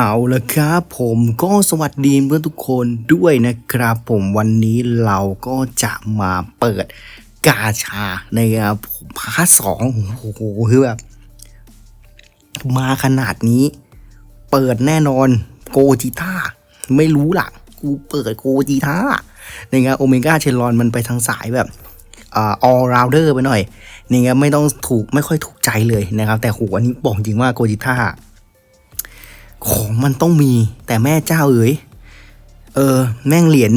เอาละครับผมก็สวัสดีเพื่อนทุกคนด้วยนะครับ ผมวันนี้เราก็จะมาเปิดกาชาในพาร์ทสองโอ้โหคือแบบมาขนาดนี้ เปิดแน่นอนโกจิต้า ไม่รู้ล่ะ กูเปิดโกจิต้าในงานโอเมก้าเชลลอนมันไปทางสายแบบอ่า all rounder ไปหน่อยนี่ไงไม่ต้องถูกไม่ค่อยถูกใจเลยนะครับ แต่โหอันนี้บอกจริงว่าโกจิต้า ของมันต้องมีแต่แม่เจ้าเอ๋ยเออ แม่งเหรียญ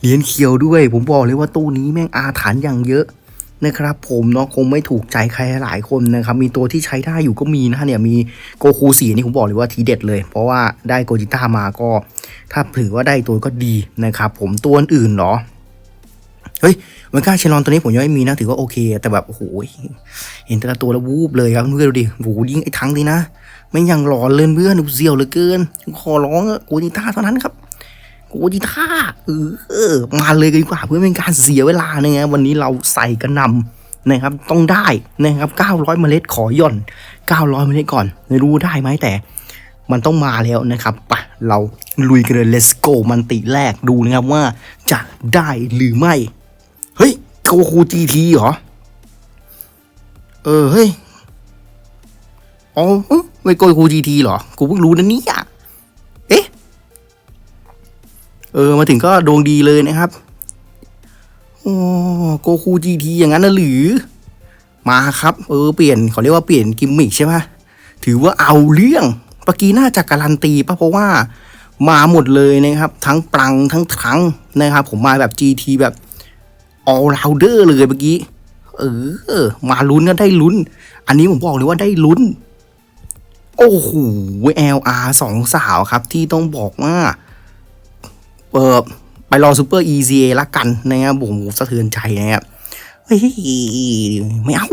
เหรียญเขียวด้วย ผมบอกเลยว่าตู้นี้แม่งอาถรรพ์อย่างเยอะนะครับ ผมเนาะคงไม่ถูกใจใครหลายคนนะครับ มีตัวที่ใช้ได้อยู่ก็มีนะเนี่ยมีโกคูสีนี่ผมบอกเลยว่าทีเด็ดเลย เพราะว่าได้โกจิต้ามาก็ ถ้าถือว่าได้ตัวก็ดีนะครับ ผมตัวอื่นๆเหรอ เฮ้ยมันกล้าเชลอนตัวนี้ผมยังไม่มีนะ ถือว่าโอเค แต่แบบโอ้โหเห็นแต่ละตัวแล้ววูบเลยครับเพื่อนดูดิโอ้โหยิงไอ้ทั้งดีนะไม่ยังหลอนเลยเพื่อนเสียวเหลือเกินขอร้องอะโกจิต้าเท่านั้นครับโกจิต้าเออมาเลยดีกว่าเพื่อเป็นการเสียเวลานะครับวันนี้เราใส่กระนำนะครับต้องได้นะครับ 900 เมล็ดขอหย่อน 900 เมล็ดก่อนไม่รู้ได้ไหมแต่ มันต้องมาแล้วนะครับปะเราลุยกันเลย let's go มันติแรกดูนะครับว่าจะได้หรือไม่ โกคูจีทีเหรอ เออ เฮ้ย อ๋อ ไม่โกยคูจีทีเหรอ กูเพิ่งรู้นะเนี่ย เอ๊ะ เออ มาถึงก็ดวงดีเลยนะครับ โอ้โกคูจีทีอย่างนั้นนะหรือ มาครับ เออ เปลี่ยนเขาเรียกว่าเปลี่ยนกิมมิกใช่ไหมถือว่าเอาเรื่องปกี้น่าจะการันตีปะเพราะว่ามาหมดเลยนะครับ ทั้งปลังทั้งทั้งนะครับ ผมมาแบบ GT แบบ all rounder เลยเมื่อกี้ เออ มาลุ้นก็ได้ลุ้น อันนี้ผมบอกเลยว่าได้ลุ้น โอ้โห LR สองสาวครับ ที่ต้องบอกว่าเออไปรอซูเปอร์ ECA ละกันนะครับผมสะเทือนใจนะครับเฮ้ยไม่เอา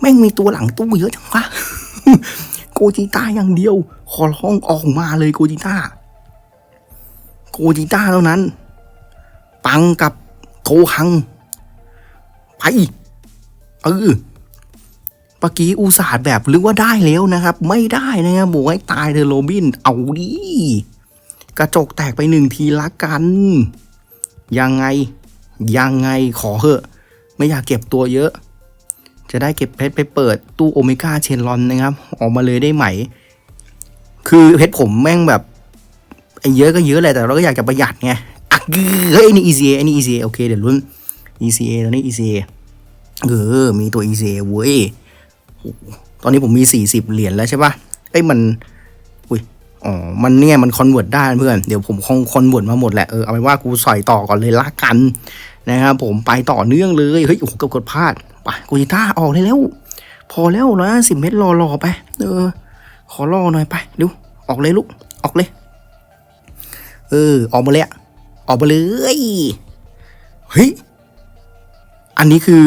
แม่งมีตัวหลังตู้เยอะจังวะโกจิต้าอย่างเดียว ขอร้องออกมาเลยโกจิต้าโกจิต้าเท่านั้น ปังกับโกฮัง ไปเออปะกี้อุตส่าห์แบบนึกว่าได้แล้วนะครับ ไม่ได้นะครับบอกให้ตายเธอะโรบิน เอาดิกระจกแตกไปหนึ่งทีละกัน ยังไง ยังไงขอเหอะ ไม่อยากเก็บตัวเยอะ จะได้เก็บเพชรไปเปิดตู้โอเมก้าเชนลอนนะครับ ออกมาเลยได้ไหม คือเพชรผมแม่งแบบไอ้เยอะก็เยอะแหละแต่เราก็อยากจะประหยัดไงอะเฮ้ยอันนี่ ECA อันนี้ ECA โอเคเดี๋ยวรุ่น ECA ตอนนี้ ECA เออ มีตัว ECA เว้ย ตอนนี้ผมมี 40 เหรียญแล้วใช่ปะเอ้ย มัน อุ้ย อ๋อ มันเนี่ยมันคอนเวิร์ตได้เพื่อน เดี๋ยวผมคงคอนเวิร์ตมาหมดแหละ เออ เอาเป็นว่ากูใส่ต่อก่อนเลยละกัน นะครับผมไปต่อเนื่องเลย เฮ้ย โอ้โหเกับกดพลาดไปกูจิต้าออกได้แล้ว พอแล้วร้อยสิบเมตรรอรอไป เออ ขอรอหน่อยไปเดูออกเลยลูก ออกเลย เออ ออกมาเลยอะออกมาเลย เฮ้ย อันนี้คือ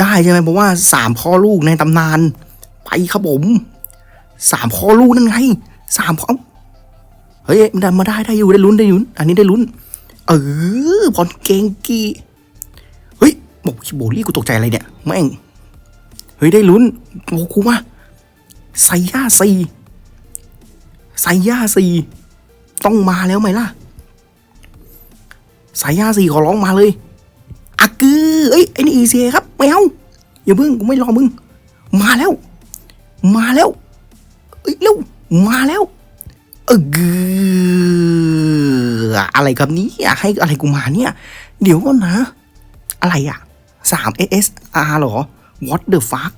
ได้ใช่ไหมเพราะว่าสามพ่อลูกในตำนาน ไปครับผมสามพ่อลูกนั่นไงสามพ่อเฮ้ยมันดันมาได้ได้อยู่ได้ลุ้นได้ลุ้น อันนี้ได้ลุ้น เออพอนเกงกีเฮ้ยบอกโบลี่กูตกใจอะไรเนี่ยแม่งเฮ้ยได้ลุ้นโอ้กูว่าไซย่าซีไซย่าซีต้องมาแล้วไหมล่ะไซย่าซีขอร้องมาเลยากือเอ้ยไอ้นี่อีเซียครับไม่เอาอย่าเพิ่งกูไม่รอมึง มาแล้ว มาแล้วเอ้ยเร็วมาแล้ว เออกืออะไรครับนี้ให้อะไรกูมาเนี่ย เดี๋ยวก่อนนะ อะไรอะสาม SSR เหรอ What the fuck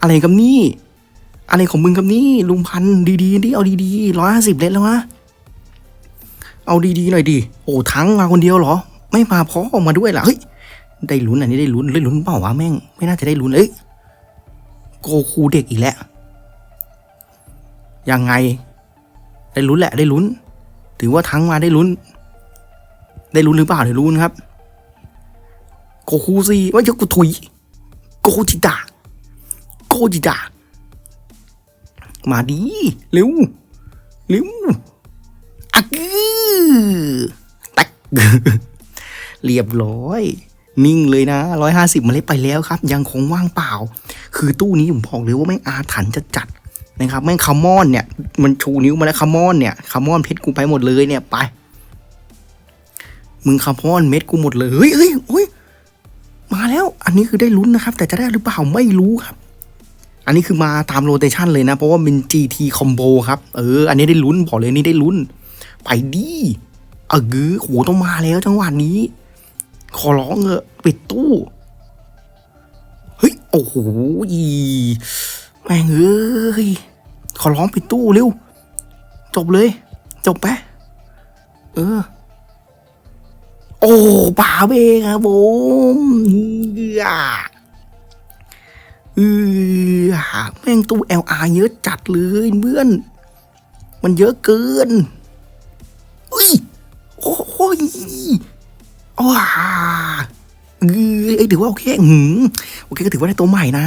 อะไรครับนี่ อะไรของมึงครับนี่ลุงพันดีๆดิเอาดีๆร้อยห้าสิบเลตแล้ววะเอาดีๆหน่อยดิโอ้ทั้งมาคนเดียวเหรอ ไม่มาพ้อมมาด้วยล่ะเฮ้ยได้ลุ้นอันนี้ได้ลุ้นได้ลุ้นเปล่าวะแม่ง ไม่น่าจะได้ลุ้นเอ้ยโกคูเด็กอีกแล้วยังไง ได้ลุ้นแหละได้ลุ้น ถือว่าทั้งมาได้ลุ้น ได้ลุ้นหรือเปล่าเดี๋ยวลุ้นครับ โกคูซีว่าจะกูถุย โกจิดาโกจิดามาดีเร็วเร็วอักกือตัก เรียบร้อย นิ่งเลยนะร้อยห้าสิบเมล็ดไปแล้วครับ ยังคงว่างเปล่า คือตู้นี้ผมบอกเลยว่าไม่งอาถรรพ์จะจัดนะครับแม่งคามอนเนี่ยมันชูนิ้วมาแล้วคามอนเนี่ยคามอนเพชรกูไปหมดเลยเนี่ยไป มึงคามอนเม็ดกูหมดเลยเฮ้ยเฮ้ยเฮ้ยมาแล้ว อันนี้คือได้ลุ้นนะครับ แต่จะได้หรือเปล่าไม่รู้ครับ อันนี้คือมาตามโรเตชันเลยนะ เพราะว่าเป็น GT Combo ครับ เออ อันนี้ได้ลุ้นบอกเลยนี่ได้ลุ้น ไปดิเออโหต้องมาแล้วจังหวะนี้ ขอร้องเออะปิดตู้ เฮ้ย โอ้โหอีแม่งเอ้ย ขอร้องปิดตู้เร็ว จบเลย จบไปะเออ โอ้ป่าเบงครับผมเอือเอือแม่งตู้ LR เยอะจัดเลยเพื่อน มันเยอะเกินอุ้ย โอ้ย ว้าเอ้ยถือว่าโอเคหืมโอเคก็ถือว่าได้ตัวใหม่นะ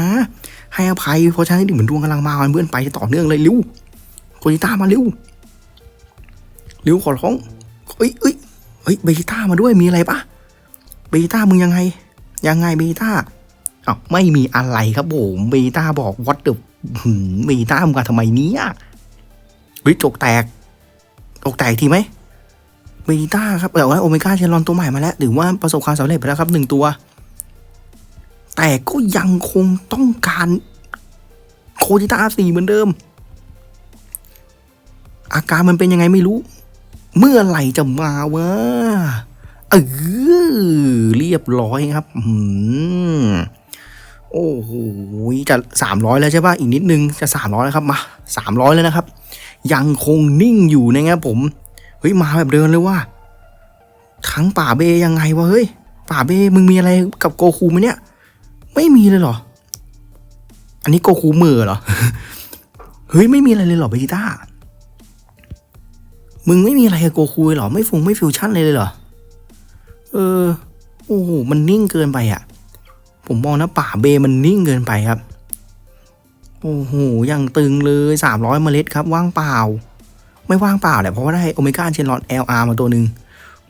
ให้อภัยเพราะฉันนี่เหมือนดวงกำลังมาเพื่อนไปต่อเนื่องเลยเร็วโคจิต้ามาเร็วเร็วขอร้องเอ้ยเอ้ยเฮ้ยเบจิต้ามาด้วยมีอะไรปะเบจิต้ามึงยังไง ยังไงเบจิต้าอ้าวไม่มีอะไรครับผมเบจิต้าบอกวัดเดอะเบจิต้ามึงมาทำไมเนี้ยเฮ้ยจกแตกจกแตกทีไหม เบต้าครับแต่ว่าโอเมก้าเชลอนตัวใหม่มาแล้วถือว่าประสบความสำเร็จไปแล้วครับหนึ่งตัว แต่ก็ยังคงต้องการโคจิต้าสี่เหมือนเดิม อาการมันเป็นยังไงไม่รู้ เมื่อไหร่จะมาวะเออเรียบร้อยครับอืมโอ้โหจะสามร้อยแล้วใช่ป่ะอีกนิดนึงจะสามร้อยแล้วครับมาสามร้อยแล้วนะครับ ยังคงนิ่งอยู่นะครับผม เฮ้ยมาแบบเดินเลยว่าทั้งป่าเบยังไงวะเฮ้ยป่าเบมึงมีอะไรกับโกคูไหมเนี่ย ไม่มีเลยเหรอ อันนี้โกคูมือเหรอเฮ้ยไม่มีอะไรเลยเหรอเบจิต้ามึงไม่มีอะไรกับโกคูเลยเหรอไม่ฟงไม่ฟิวชั่นเลยเลยเหรอเออโอ้โหมันนิ่งเกินไปอะ ผมมองนะป่าเบมันนิ่งเกินไปครับโอ้โหยังตึงเลยสามร้อยเมล็ดครับ ว่างเปล่า ไม่ว่างเปล่าแหละเพราะว่าได้โอเมก้าเชนลอน LR มาตัวหนึ่ง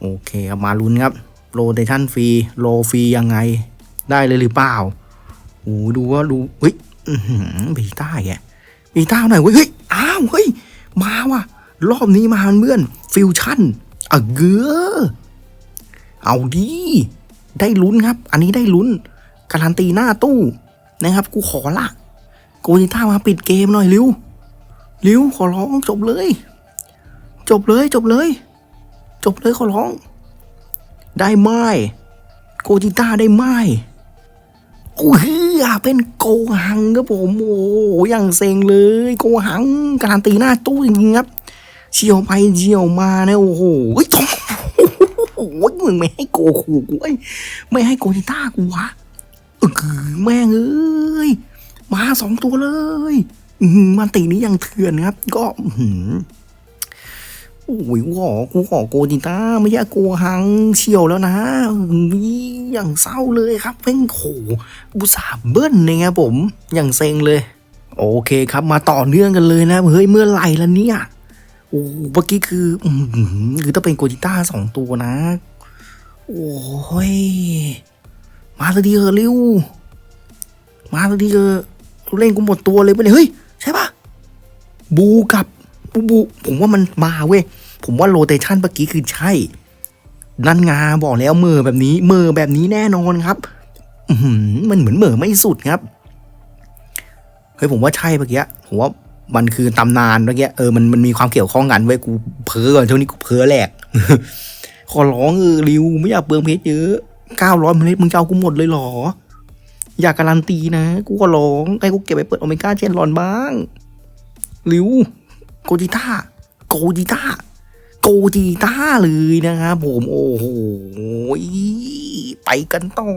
โอเคครับมาลุ้นครับโรเตชันฟรีโลฟรียังไงได้เลยหรือเปล่าโอ้ดูว่าดูเฮ้ยบีต้าแกบีต้าหน่อยเฮ้ยอ้าวเฮ้ยมาว่ะรอบนี้มาเพื่อนฟิวชั่นอะเกือเอาดีได้ลุ้นครับ อันนี้ได้ลุ้น การันตีหน้าตู้นะครับ กูขอละโกจิต้ามาปิดเกมหน่อยร็วร็วขอร้องจบเลย จบเลยจบเลย จบเลยขอร้อง ได้ไม้โกจิต้าได้ไม้โอ้ยเป็นโกหังครับผมโอ้ยังเซ็งเลย โกหังการันตีหน้าตู้จริงๆครับเชี่ยวไปเชี่ยวมาเนี่ยโอ้โหเฮ้ยโอ้ยมึงไม่ให้โกคูกูไอ้ไม่ให้โกจิต้ากูวะเออแม่งเอ้ยมาสองตัวเลย มันตีนี้ยังเถื่อนครับ ก็หือ โอ้ยกูขอกูขอโกจิต้าไม่ใช่โกหังเชียวแล้วนะอุ๊ยอย่างเศร้าเลยครับเพ่งโขบุษาเบิ้ลเนี่ยครับผมอย่างเซ็งเลย โอเคครับมาต่อเนื่องกันเลยนะเฮ้ยเมื่อไหร่ละเนี่ยโอ้เมื่อกี้คือคือต้องเป็นโกจิต้าสองตัวนะ โอ้ยมาสักทีเถอะร็วมาสักทีเถอะเล่นกูหมดตัวเลยปเนี่ยเฮ้ยใช่ปะบูกับ บูบูผมว่ามันมาเว้ย ผมว่าโรเตชันเมื่อกี้คือใช่ นั่นงาบอกแล้วเมอแบบนี้เมอแบบนี้แน่นอนครับมันเหมือนเหมอไม่สุดครับ เฮ้ยผมว่าใช่เมื่อกี้ผมว่ามันคือตำนานเมื่อกี้เออมันมันมีความเกี่ยวข้องกันเว้ยกูเพ้อก่อนช่วงนี้กูเพ้อแหลกขอร้องเออริวไม่อยากเปลืองเพชรเยอะเก้าร้อยเมล็ดมึงจะเอากูหมดเลยหรอ อยากการันตีนะ กูก็ร้องให้กูเก็บไปเปิดโอเมก้าเชนรอนบ้าง ริว โกจิต้าโกจิต้าโกจิต้าเลยนะครับผมโอ้โหไปกันต่อ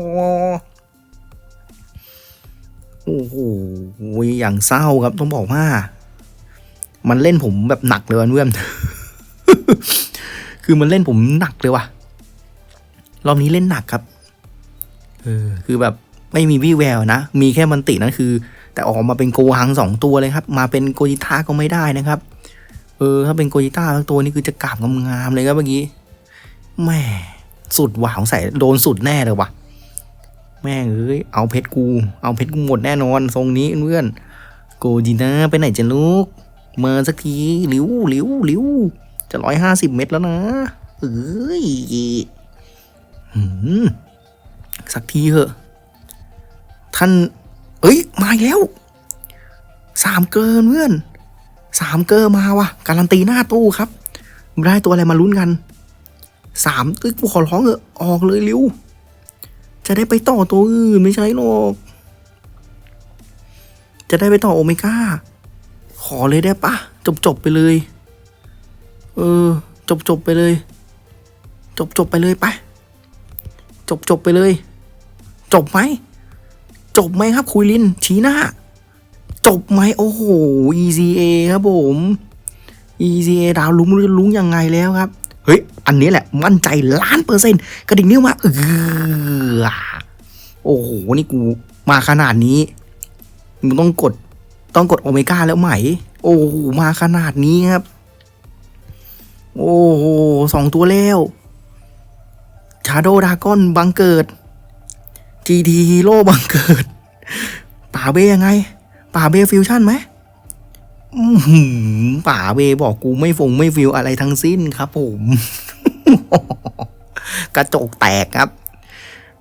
โอ้โหอย่างเศร้าครับต้องบอกว่า มันเล่นผมแบบหนักเลยเพื่อนคือมันเล่นผมหนักเลยว่ะรอบนี้เล่นหนักครับเออคือแบบไม่มีวี่แววนะ มีแค่มันตินั่นคือ แต่ออกมาเป็นโกหังสองตัวเลยครับ มาเป็นโกจิต้าก็ไม่ได้นะครับ เออ ถ้าเป็นโกจิต้าทั้งตัวนี่คือจะกราบงามๆเลยครับเมื่อกี้แม่สุดหวาวใส่โดนสุดแน่เลยว่ะ แม่เอ้ยเอาเพชรกู เอาเพชรกูหมดแน่นอนทรงนี้เพื่อนโกจีน่าไปไหนจะลูกมาสักทีหลิวหลิวหลิวจะร้อยห้าสิบเม็ดแล้วนะเอ้ยหืมสักทีเหอะ ท่าน เอ้ย มาแล้ว สามเกินเพื่อน สามเกอร์มาว่ะ การันตีหน้าตู้ครับ ได้ตัวอะไรมาลุ้นกันสามตึกกูขอร้องเออออกเลยเร็วจะได้ไปต่อตัวอื่นไม่ใช่หรอกจะได้ไปต่อโอเมก้า ขอเลยได้ปะจบจบไปเลย เออ จบจบไปเลย จบจบไปเลยไป จบจบไปเลย จบไหม จบไหมครับคุยลิน ชี้หน้า จบไหมโอ้โห ECA ครับผม ECA ดาวลุ้งไม่รู้จะลุ้งยังไงแล้วครับ เฮ้ย อันนี้แหละ มั่นใจล้านเปอร์เซ็นต์กระดิ่งนิ้วมาเออโอ้โห นี่กูมาขนาดนี้มึงต้องกดต้องกดโอเมก้าแล้วไหม โอ้โห มาขนาดนี้ครับ โอ้โหสองตัวแล้วชาโดดากอนบังเกิด GT Hero บังเกิดป่าเบยังไง ป่าเบฟิวชั่นไหมป่าเบบอกกูไม่ฟงไม่ฟิวอะไรทั้งสิ้นครับผม กระจกแตกครับ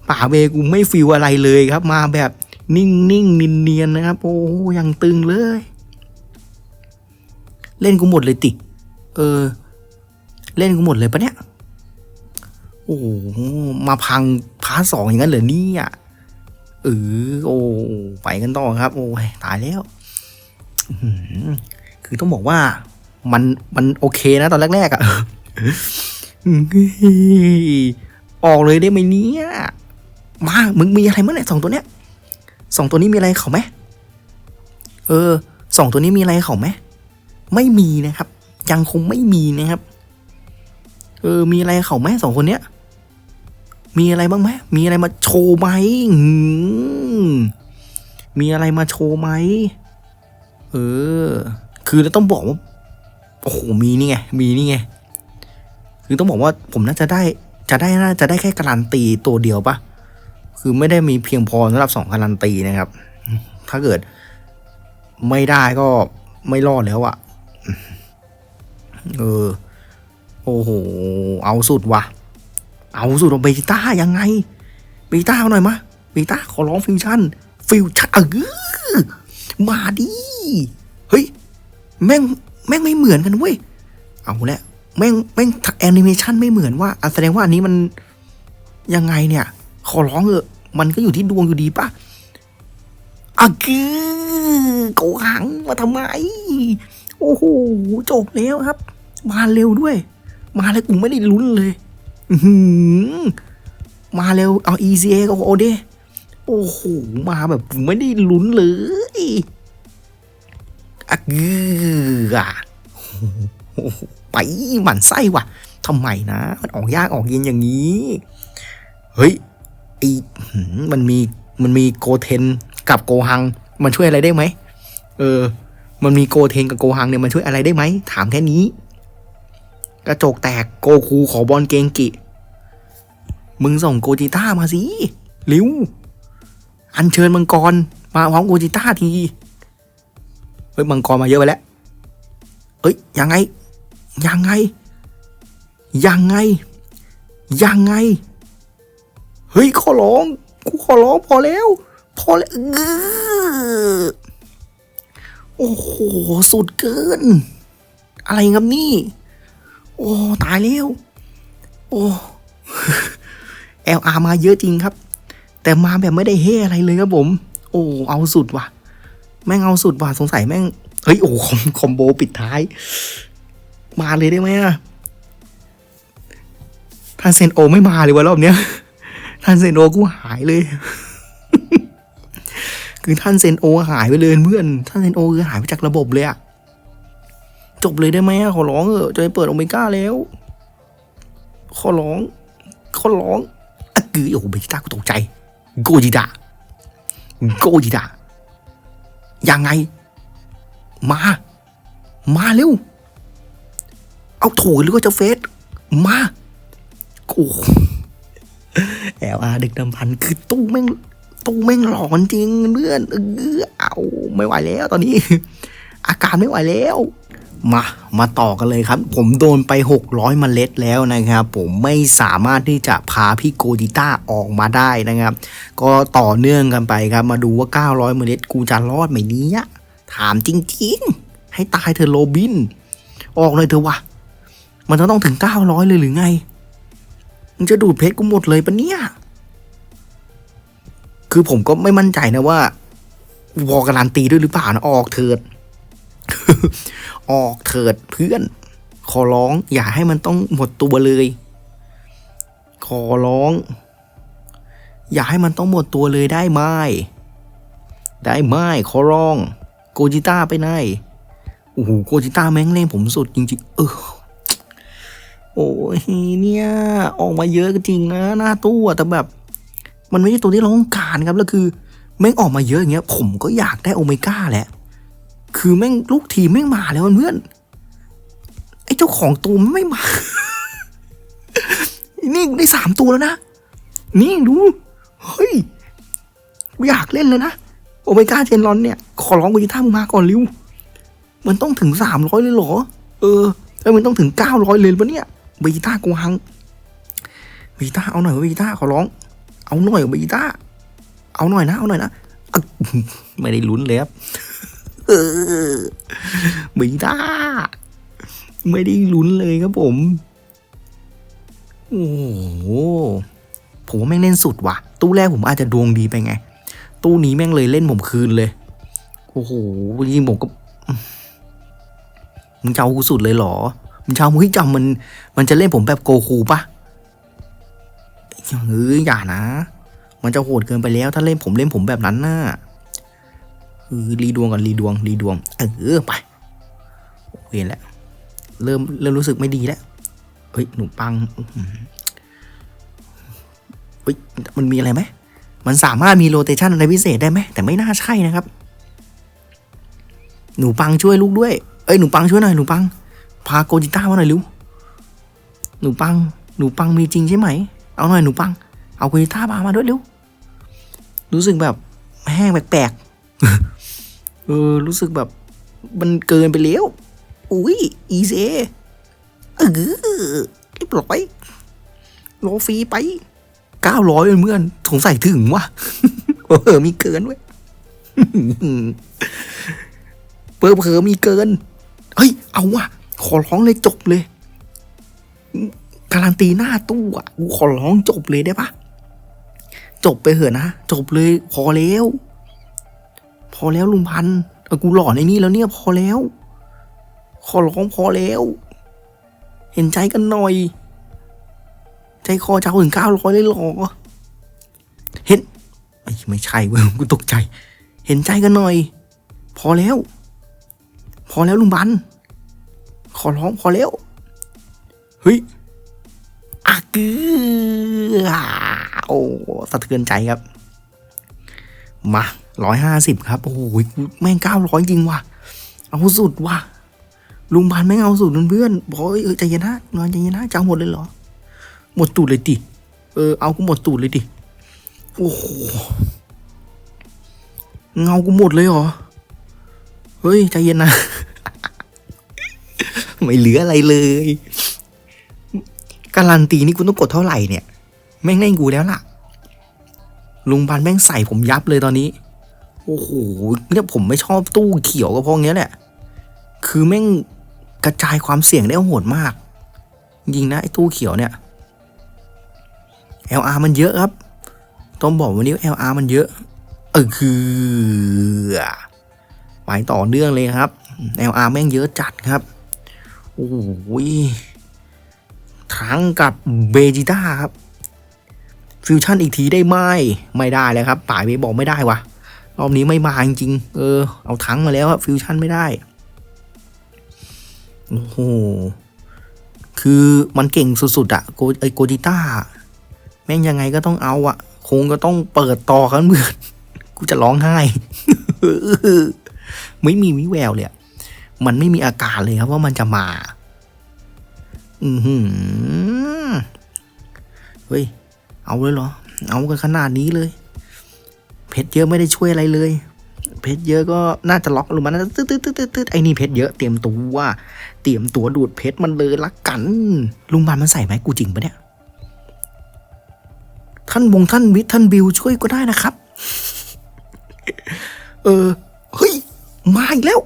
ป่าเบกูไม่ฟิวอะไรเลยครับ มาแบบนิ่งนิ่งนียนเนียนนะครับ โอ้ยังตึงเลย เล่นกูหมดเลยติ เออ เล่นกูหมดเลยปะเนี่ย โอ้มาพังพาร์ทสองอย่างนั้นเหรอเนี่ย เออโอ้ไปกันต่อครับ โอ้ยตายแล้วคือต้องบอกว่า มันมันโอเคนะตอนแรกๆอะ่ะออกเลยได้ไหมเนี่ยมามึงมีอะไรมั้งเนี่ยสองตัวเนี้ยสองตัวนี้มีอะไรเขาไหมเออสองตัวนี้มีอะไรเขาไหมไม่มีนะครับ ยังคงไม่มีนะครับ เออ มีอะไรเขาไหมสองคนเนี้ย มีอะไรบ้างไหมมีอะไรมาโชว์ไหมมีอะไรมาโชว์ไหมเออ คือเราต้องบอกว่าโอ้โหมีนี่ไง มีนี่ไง คือต้องบอกว่าผมน่าจะได้ จะได้น่าจะได้แค่การันตีตัวเดียวปะคือไม่ได้มีเพียงพอสำหรับสองการันตีนะครับ ถ้าเกิด ไม่ได้ก็ไม่รอดแล้วอะเออ โอ้โห เอาสุดว่ะ เอาสุดของเบต้ายังไงเบต้าเอาหน่อยมะเบต้าขอร้องฟิวชั่น ฟิวชั่นเออมาดิเฮ้ยแม่งแม่งไม่เหมือนกันเว้ยเอาละแม่งแม่งแอนิเมชันไม่เหมือนว่าอะแสดงว่าอันนี้มันยังไงเนี่ย ขอร้องเถอมันก็อยู่ที่ดวงอยู่ดีปะอะคือโกหังมาทำไม โอ้โหจบแล้วครับ มาเร็วด้วย มาแล้วกูไม่ได้ลุ้นเลย มาเร็ว เอา ECA ก็โอเดโอ้โห มาแบบไม่ได้ลุ้นเลยอะกืออะโอโหไปหมันไส้ว่ะทำไมนะ มันออกยากออกเย็นอย่างนี้ เฮ้ยไอมมันมีมันมีโกเทนกับโกฮัง มันช่วยอะไรได้ไหม เออ มันมีโกเทนกับโกฮังเนี่ยมันช่วยอะไรได้ไหม ถามแค่นี้ กระจกแตกโกคูขอบอลเกงกิ มึงส่งโกจิต้ามาสิเร็วอัญเชิญมังกร มาพร้อมโกจิต้าทีเฮ้ยมังกรมาเยอะไปแล้วเอ้ยยังไง ยังไง ยังไง ยังไง เฮ้ยขอร้องกูขอร้องพอแล้ว พอแล้วโอ้โห สุดเกิน อะไรครับนี่ โอ้ ตายแล้ว โอ้ LR มาเยอะจริงครับ แต่มาแบบไม่ได้เฮอะไรเลยครับผม โอ้ เอาสุดว่ะ แม่งเอาสุดว่ะ สงสัยแม่ง เฮ้ย โอ้คอมโบปิดท้าย มาเลยได้ไหมอะท่านเซนโอไม่มาเลยวะรอบเนี้ยท่านเซนโอกูหายเลย คือท่านเซนโอหายไปเลยเพื่อน ท่านเซนโอคือหายไปจากระบบเลยอะ จบเลยได้ไหมอะขอร้องเออจะไปเปิดโอเมก้าแล้ว ขอร้อง ขอร้องอะกือโอ้โหเบจิต้ากูตกใจ โกจิดะโกจิดะยังไง มา มาเร็ว เอาถูหรือว่าจะเฟสมาโอ้แอลอาดึกดำพันคือตู้แม่งตู้แม่งหลอนจริงเพื่อนเออเอาไม่ไหวแล้วตอนนี้ อาการไม่ไหวแล้ว มา มาต่อกันเลยครับ ผมโดนไป 600เมล็ดแล้วนะครับ ผมไม่สามารถที่จะพาพี่โกดิต้าออกมาได้นะครับ ก็ต่อเนื่องกันไปครับ มาดูว่า 900เมล็ดกูจะรอดไหมเนี้ย ถามจริงๆ ให้ตายเธอโรบิน ออกเลยเถอวะ มันจะต้องถึง 900 เลยหรือไง มึงจะดูดเพชรกูหมดเลยปะเนี่ย คือผมก็ไม่มั่นใจนะว่า วอการันตีด้วยหรือเปล่านะออกเถิด ออกเถิดเพื่อน ขอร้องอย่าให้มันต้องหมดตัวเลย ขอร้อง อย่าให้มันต้องหมดตัวเลยได้ไหมได้ไหมขอร้อง โกจิต้าไปไหนโอ้โหโกจิต้าแม่งเล่นผมสุดจริง ๆ เออโอ้ยเนี่ย ออกมาเยอะก็จริงนะหน้าตู้อะแต่แบบ มันไม่ใช่ตัวที่เราต้องการครับแล้วคือแม่งออกมาเยอะอย่างเงี้ย ผมก็อยากได้โอเมก้าแหละ คือแม่งลูกทีมแม่งมาแล้วเพื่อนไอ้เจ้าของตัวมันไม่มา นี่ได้สามตัวแล้วนะ นี่ดู เฮ้ยกูอยากเล่นเลยนะ โอเมก้าเจนรอนเนี่ย ขอร้องกูจะท่ามึงมาก่อนริว มันต้องถึงสามร้อยเลยเหรอ เออแล้วมันต้องถึงเก้าร้อยเลยปะเนี่ยเบจิต้ากวางเบจิต้าเอาหน่อยเบจิต้าขอร้อง เอาหน่อยเบจิต้าเอาหน่อยนะ เอาหน่อยนะอะไม่ได้ลุ้นเลยครับ เออเบจิต้ไม่ได้ลุ้นเลยครับผม โอ้โห ผมว่าแม่งเล่นสุดว่ะ ตู้แรกผมอาจจะดวงดีไปไง ตู้นี้แม่งเลยเล่นผมคืนเลย โอ้โหจริงผมก็มึงจะเอากูสุดเลยเหรอ มึงจะเอามึงจำมัน มันจะเล่นผมแบบโกคูปะเฮ้ยอย่านะ มันจะโหดเกินไปแล้ว ถ้าเล่นผมเล่นผมแบบนั้นน่ะ เออรีดวงก่อนรีดวงรีดวงเออไปเห็นแล้วเริ่มเริ่มรู้สึกไม่ดีแล้วเฮ้ยหนูปังเฮ้ยมันมีอะไรไหมมันสามารถมีโรเตชันอะไรพิเศษได้ไหมแต่ไม่น่าใช่นะครับ หนูปังช่วยลูกด้วย เอ้ยหนูปังช่วยหน่อยหนูปัง พาโกจิต้ามาหน่อยเร็วหนูปัง หนูปังมีจริงใช่ไหม เอาหน่อยหนูปัง เอาโกจิต้าพามาด้วยเร็วรู้สึกแบบแห้งแปลกๆ เออ รู้สึกแบบมันเกินไปแล้ว อุ้ยอีเซเออเรียบร้อยโลฟรีไปเก้าร้อยเพื่อนสงสัยถึงวะเออ มีเกินเว้ยเพิ่มเพิ่มมีเกิน เฮ้ย เอาวะขอร้องเลยจบเลย การันตีหน้าตู้อะกูขอร้องจบเลยได้ปะจบไปเถอะนะ จบเลยพอแล้ว อแล้วลุงพันกูหล่อในนี้แล้วเนี่ยพอแล้ว ขอร้องพอแล้ว เห็นใจกันหน่อย ใจคอจะเอาถึงเก้าร้อยเลยหรอเห็นไม่ไม่ใช่เว้ยกูตกใจ เห็นใจกันหน่อย พอแล้ว พอแล้วลุงบันขอร้องพอแล้วเฮ้ยอากือโอ้สะเทือนใจครับ มา ร้อยห้าสิบครับ โอ้โหแม่งเก้าร้อยจริงว่ะ เอาสุดว่ะ ลุงพันธุ์ไม่งเอาสุดเพื่อนบอกเออใจเย็นนะนอนใจเย็นนะจะเอาหมดเลยเหรอ หมดตูดเลยดิ เออเอากูหมดตูดเลยดิ โอ้โห เงากูหมดเลยเหรอ เฮ้ยใจเย็นนะ ไม่เหลืออะไรเลยการันตีนี่กูต้องกดเท่าไหร่เนี่ย แม่งเล่นกูแล้วล่ะ ลุงพันแม่งใส่ผมยับเลยตอนนี้ โอ้โหเนี่ยผมไม่ชอบตู้เขียวก็เพราะงี้แหละ คือแม่งกระจายความเสี่ยงได้โหดมาก ยิงนะไอ้ตู้เขียวเนี่ย LR มันเยอะครับ ต้องบอกวันนี้ LR มันเยอะ เออคือไปต่อเนื่องเลยครับ LR แม่งเยอะจัดครับ โอ้ยทั้งกับเบจิต้าครับ ฟิวชั่นอีกทีได้ไหมไม่ได้แล้วครับป่ายไปบอกไม่ได้วะ รอบนี้ไม่มาจริงเออ เอาทั้งมาแล้วครับฟิวชั่นไม่ได้ โอ้โห คือมันเก่งสุดๆอะโกไอโกจิต้า แม่งยังไงก็ต้องเอาอะคงก็ต้องเปิดต่อกันเหมือนกูจะร้องไห้ ไม่มีวิแววเลยมันไม่มีอาการเลยครับว่ามันจะมา อือหือ เฮ้ย เอาเลยเหรอ เอากันขนาดนี้เลย เพชรเยอะไม่ได้ช่วยอะไรเลย เพชรเยอะก็น่าจะล็อกลงมาน่าจะตืดตืดตืดตืดไอ้นี่เพชรเยอะเตรียมตัวเตรียมตัวดูดเพชรมันเลยละกัน ลุงบานมันใส่ไหมกูจริงปะเนี่ยท่านวงท่านวิทท่านบิวช่วยก็ได้นะครับ เออเฮ้ยมาอีกแล้ว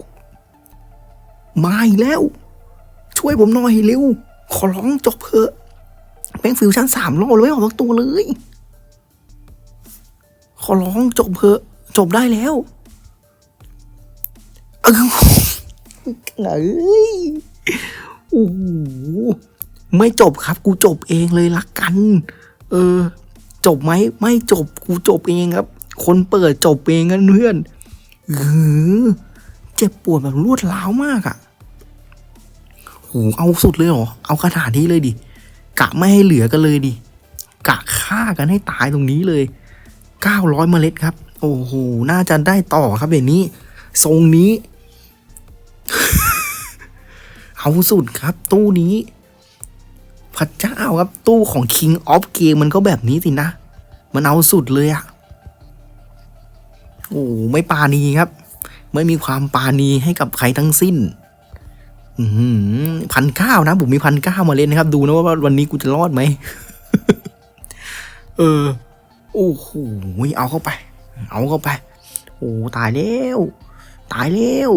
มาอีกแล้ว ช่วยผมหน่อยเร็วขอร้องจบเถอะแม่งฟิวชั่นสามรอบเลยไม่ออกสักตัวเลย ขอร้องจบเถอะจบได้แล้วเออเอ้ยโอ้โหไม่จบครับ กูจบเองเลยละกัน เออ จบไหมไม่จบกูจบเองครับ คนเปิดจบเองกันเพื่อนเออเจ็บปวดแบบรวดร้าวมากอะ่ะโหเอาสุดเลยเหรอ เอาขนาดนี้เลยดิ กะไม่ให้เหลือกันเลยดิ กะฆ่ากันให้ตายตรงนี้เลย 900 เมล็ดครับ โอ้โห น่าจะได้ต่อครับแบบนี้ ทรงนี้ เอาสุดครับ ตู้นี้พระเจ้าครับ ตู้ของ King of Game มันก็แบบนี้สินะ มันเอาสุดเลยอะโอ้ไม่ปาณีครับ ไม่มีความปาณีให้กับใครทั้งสิ้นพันเก้านะ ผมมีพันเก้ามาเล่นนะครับ ดูนะว่าวันนี้กูจะรอดไหม เออ โอ้โหเอาเข้าไป เอาเข้าไป โอ้ตายแล้วตายแล้ว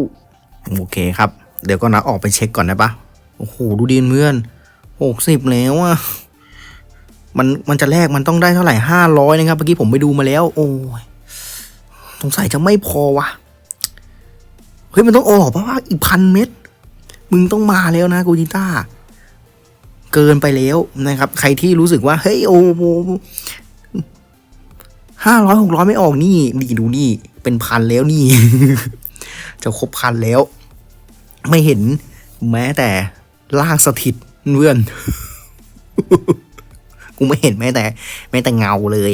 โอเคครับ เดี๋ยวก็นักออกไปเช็คก่อนนะปะโอ้โหดูดีเพื่อนหกสิบแล้วอะมันมันจะแลกมันต้องได้เท่าไหร่ห้าร้อยนะครับเมื่อกี้ผมไปดูมาแล้ว โอ้ยสงสัยจะไม่พอวะเฮ้ยมันต้องออกเพราะว่าอีกพันเม็ดมึงต้องมาแล้วนะกูจิต้าเกินไปแล้วนะครับ ใครที่รู้สึกว่า เฮ้ยโอ้โห ห้าร้อยหกร้อยไม่ออกนี่นี่ดูนี่ เป็นพันแล้วนี่ จะครบพันแล้ว ไม่เห็นแม้แต่ล่างสถิตเพื่อน กูไม่เห็นแม้แต่ แม้แต่เงาเลย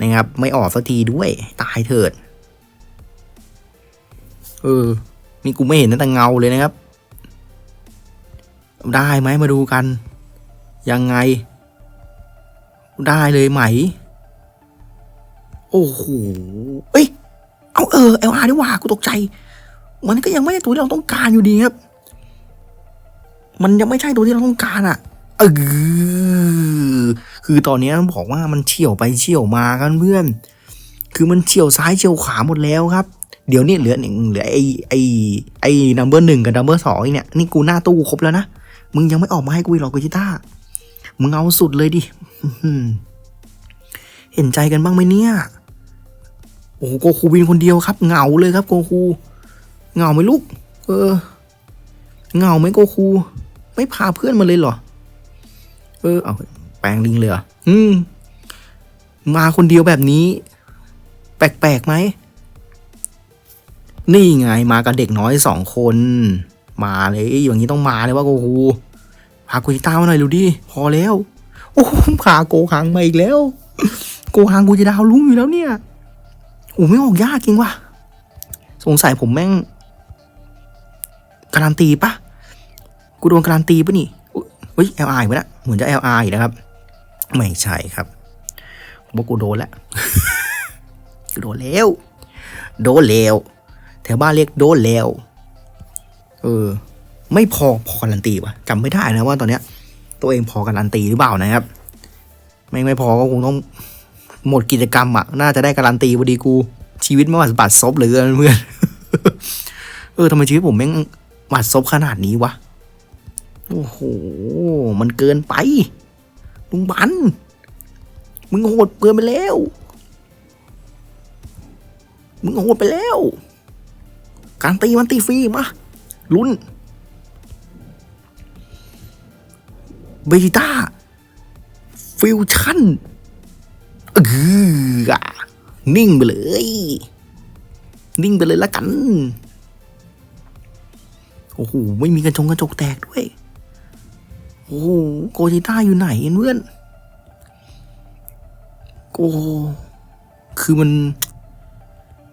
นะครับ ไม่ออกสักทีด้วย ตายเถิด เออ นี่กูไม่เห็นแม้แต่เงาเลยนะครับ ได้ไหมมาดูกัน ยังไง ได้เลยไหม โอ้โห เอ้ย เอาเออเอลอาร์ดีกว่ากูตกใจ มันก็ยังไม่ใช่ตัวที่เราต้องการอยู่ดีครับ มันยังไม่ใช่ตัวที่เราต้องการอะ เออ คือตอนนี้บอกว่ามันเฉี่ยวไปเฉี่ยวมากันเพื่อน คือมันเฉี่ยวซ้ายเฉี่ยวขวาหมดแล้วครับ เดี๋ยวนี้เหลือหนึ่งเหลือไอ้ไอ้ไอ้นัมเบอร์หนึ่งกับนัมเบอร์สองเนี่ย นี่กูหน้าตู้ครบแล้วนะ มึงยังไม่ออกมาให้กูหรอกกูจิต้า มึงเอาสุดเลยดิเห็นใจกันบ้างไหมเนี่ย อ้โหโกคูวินคนเดียวครับเหงาเลยครับโกคูเหงาไหมลูก เออเหงาไหมโกคู ไม่พาเพื่อนมาเลยเหรอ เออเอาแปลงลิงเลยเหรออืม มาคนเดียวแบบนี้ แปลกๆไหมนี่ไงมากับเด็กน้อยสองคน มาเลยอย่างนี้ต้องมาเลยว่าโกคูพากุยต้ามาหน่อยดูดิพอแล้ว โอ้พาโกหังมาอีกแล้ว โกหังกูจะดาวลุ้งอยู่แล้วเนี่ย โอ้ไม่ออกยากจริงว่ะ สงสัยผมแม่ง การันตีปะกูโดนการันตีปะนี่เฮ้ย LR อีกปะนะเหมือนจะ LR อีกนะครับ ไม่ใช่ครับผมว่ากูโดนแล้วกูโดนแล้ว โดนแล้วแถวบ้านเรียกโดนแล้ว เออ ไม่พอพอการันตีวะจำไม่ได้นะว่าตอนเนี้ย ตัวเองพอการันตีหรือเปล่านะครับ ไม่ไม่พอก็คงต้อง หมดกิจกรรมอะ น่าจะได้การันตีพอดีกู ชีวิตไม่หวาดบัดซบเลยเพื่อนเออทำไมชีวิตผมแม่งหวาดซบขนาดนี้วะ โอ้โห มันเกินไปลุงบัน มึงโหดเกินไปแล้ว มึงโหดไปแล้ว การตีมันตีฟรีมาลุ้นเบต้าฟิวชั่น นิ่งไปเลย นิ่งไปเลยละกัน โอ้โห ไม่มีกระจงกระจกแตกด้วย โอ้โห โกจิต้าอยู่ไหนเพื่อน โอ้คือมัน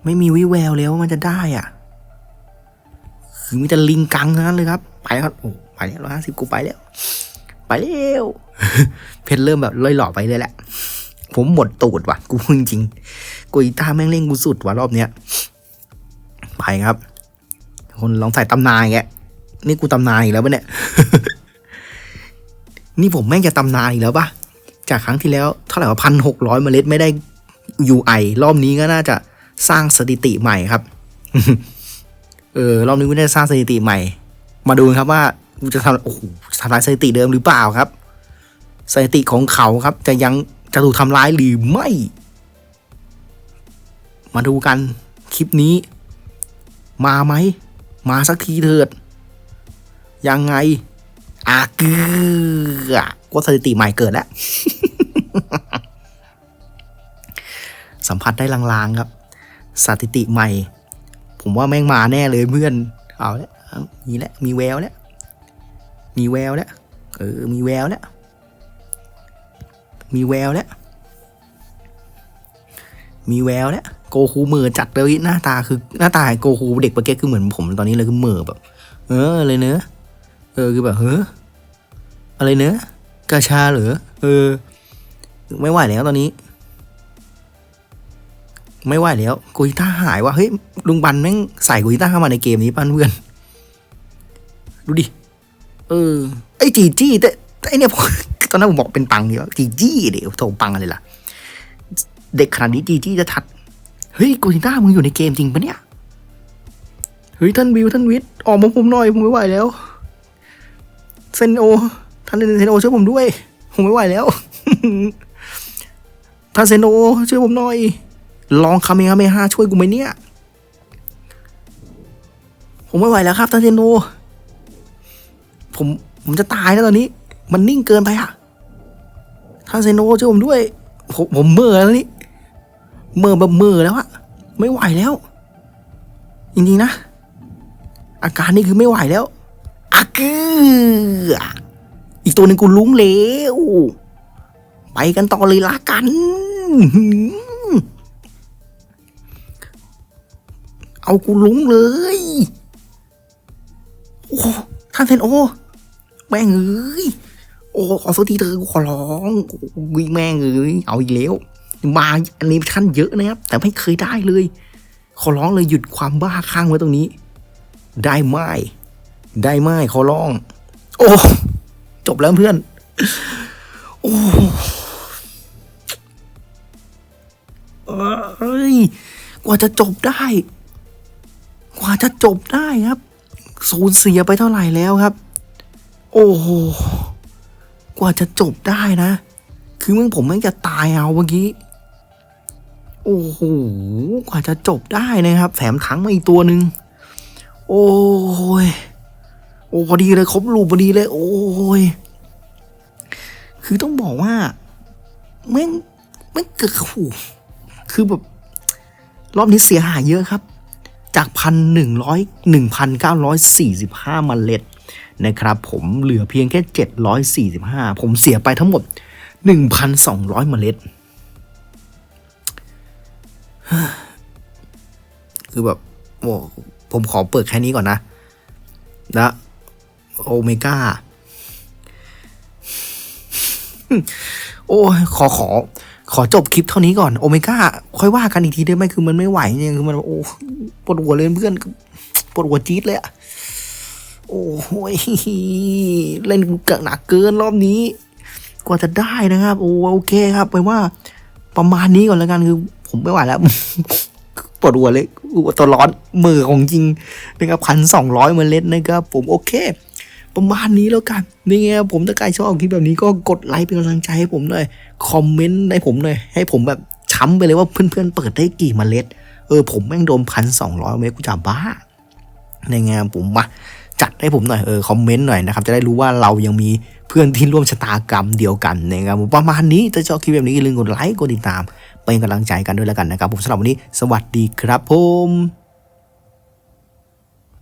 ไม่มีวิแววแล้วว่ามันจะได้อะ คือมีแต่ลิงกังทั้งนั้นเลยครับ ไปแล้วครับ โอ้ ไปแล้วห้าสิบกูไปแล้ว ไปแล้ว เพชรเริ่มแบบลอยหล่อไปเลยแหละ ผมหมดตูดว่ะ กูพูดจริงกูอีตาแม่งเล่นกูสุดว่ะรอบเนี้ยไปครับ คนลองใส่ตำนานแกนี่กูตำนานอีกแล้วปะเนี่ย นี่ผมแม่งจะตำนานอีกแล้วปะจากครั้งที่แล้วเท่าไหร่ว่าพันหกร้อยเมล็ดไม่ได้ UI รอบนี้ก็น่าจะสร้างสถิติใหม่ครับ เออ รอบนี้ไม่ได้สร้างสถิติใหม่ มาดูครับว่ากูจะทำโอ้โหทำลายสถิติเดิมหรือเปล่าครับ สถิติของเขาครับจะยัง จะถูกทำลายหรือไม่ มาดูกันคลิปนี้ มาไหม มาสักทีเถิด ยังไง อากือก็สถิติใหม่เกิดแล้ว สัมผัสได้ลางๆครับ สถิติใหม่ ผมว่าแม่งมาแน่เลยเพื่อน เอาแล้วมีแล้วมีแววแล้วมีแววแล้วเออ มีแววแล้ว มีแววแล้ว มีแววแล้วโกคูเหมือจัดเลยหน้าตาคือหน้าตาโกคูเด็กประเก็ตคือเหมือนผมตอนนี้เลยคือเหมือแบบ เอออะไรเนอะเออคือแบบเฮ้ออะไรเนอะกาชาเหรอเออ ไม่ไหวแล้วตอนนี้ ไม่ไหวแล้วโกยิต้าหายว่ะเฮ้ยลุงบันแม่งใส่โกยิต้าเข้ามาในเกมนี้ป้านเพื่อน ดูดิ เออ ไอจีจี้แต่แต่ไอเนี่ย ตอนนั้นผมบอกเป็นปังเดียวจีจี้เดี๋ยวโถปังอะไรล่ะ เด็กขนาดนี้จีจี้จะทัด เฮ้ยโกยิต้ามึงอยู่ในเกมจริงปะเนี่ย เฮ้ยท่านวิวท่านวิทย์ออกมาผมหน่อยผมไม่ไหวแล้ว เซนโอ ท่านเซนโอช่วยผมด้วย ผมไม่ไหวแล้ว ท่านเซนโอช่วยผมหน่อย ลองคาเมฮาเมฮาช่วยกูไหมเนี่ย ผมไม่ไหวแล้วครับท่านเซนโอผมผมจะตายแล้วตอนนี้ มันนิ่งเกินไปอะ ท่านเซโนช่วยผมด้วย ผมผมเมื่อแล้วนี่เมื่อแบบเมื่อแล้วอะไม่ไหวแล้วจริงๆนะ อาการนี้คือไม่ไหวแล้วอากืออีกตัวหนึ่งกูลุ้งแล้วไปกันต่อเลยละกัน เอากูลุ้งเลยโอ้ท่านเซนโอแม่งเอ้ย โอ้ขอสักทีเธอกูขอร้องวิ่งแม่งเอ้ยเอาอีกแล้ว มาอันนี้ขั้นเยอะนะครับ แต่ไม่เคยได้เลย ขอร้องเลยหยุดความบ้าข้างไว้ตรงนี้ ได้ไหมได้ไหมขอร้อง โอ้จบแล้วเพื่อน โอ้เอ้ยกว่าจะจบได้ กว่าจะจบได้ครับ สูญเสียไปเท่าไหร่แล้วครับ โอ้โห กว่าจะจบได้นะ คือมึงผมแม่งจะตายเอาเมื่อกี้ โอ้โห กว่าจะจบได้นะครับ แถมทั้งมาอีกตัวหนึ่ง โอ้ย โอ้พอดีเลยครบรูปพอดีเลย โอ้ย คือต้องบอกว่าแม่งแม่งเกิดโอ้โหคือแบบ รอบนี้เสียหายเยอะครับ จากพันหนึ่งร้อยหนึ่งพันเก้าร้อยสี่สิบห้าเมล็ด นะครับผมเหลือเพียงแค่เจ็ดร้อยสี่สิบห้าผมเสียไปทั้งหมดหนึ่งพันสองร้อยเมล็ด คือแบบโอ้ผมขอเปิดแค่นี้ก่อนนะ และโอเมก้า โอ้ขอขอ ขอจบคลิปเท่านี้ก่อน โอเมก้า ค่อยว่ากันอีกทีได้ไหมคือมันไม่ไหวเนี่ยคือมัน โอ้ปวดหัวเลยเพื่อนปวดหัวจี๊ดเลยอะ โอ้ยเล่นเกินหนักเกินรอบนี้ กว่าจะได้นะครับ โอ้โอเคครับไปว่า ประมาณนี้ก่อนแล้วกันคือ ผมไม่ไหวแล้วปวดหัวเลยหัวตัวร้อนมือของจริงนะครับพันสองร้อยเมล็ดนะครับผมโอเคประมาณนี้แล้วกันนี่ไงผมถ้าใครชอบคลิปแบบนี้ก็กดไลค์เป็นกำลังใจให้ผมหน่อยคอมเมนต์ให้ผมหน่อยให้ผมแบบช้ำไปเลยว่าเพื่อนๆเปิดได้กี่เมล็ด เออผมแม่งโดนพันสองร้อยเมล็ดกูจะบ้าในไงผมมา จัดให้ผมหน่อยเออคอมเมนต์หน่อยนะครับจะได้รู้ว่าเรายังมีเพื่อนที่ร่วมชะตากรรมเดียวกันนะครับผมประมาณนี้ถ้าชอบคลิปแบบนี้อย่าลืมกดไลค์กดติดตามเป็นกำลังใจกันด้วยแล้วกันนะครับผมสำหรับวันนี้สวัสดีครับผม